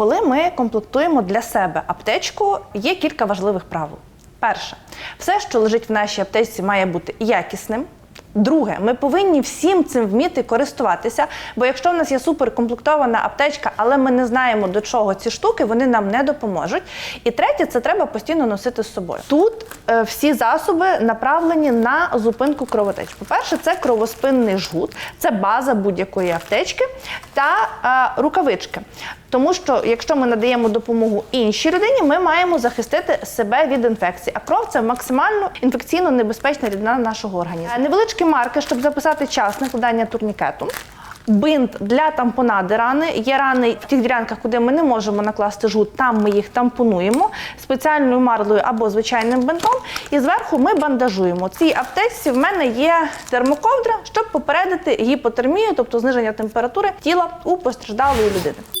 Коли ми комплектуємо для себе аптечку, є кілька важливих правил. Перше, все, що лежить в нашій аптечці, має бути якісним. Друге, ми повинні всім цим вміти користуватися, бо якщо в нас є суперкомплектована аптечка, але ми не знаємо до чого ці штуки, вони нам не допоможуть. І третє, це треба постійно носити з собою. Тут е, всі засоби направлені на зупинку кровотеч. По-перше, це кровоспинний жгут, це база будь-якої аптечки та е, рукавички. Тому що якщо ми надаємо допомогу іншій людині, ми маємо захистити себе від інфекції. А кров це максимально інфекційно небезпечна рідина нашого організму. Е, Невеличкі марки, щоб записати час накладання турнікету. Бинт для тампонади рани. Є рани в тих ділянках, куди ми не можемо накласти жгут, там ми їх тампонуємо спеціальною марлею або звичайним бинтом. І зверху ми бандажуємо. В цій аптечці в мене є термоковдра, щоб попередити гіпотермію, тобто зниження температури тіла у постраждалої людини.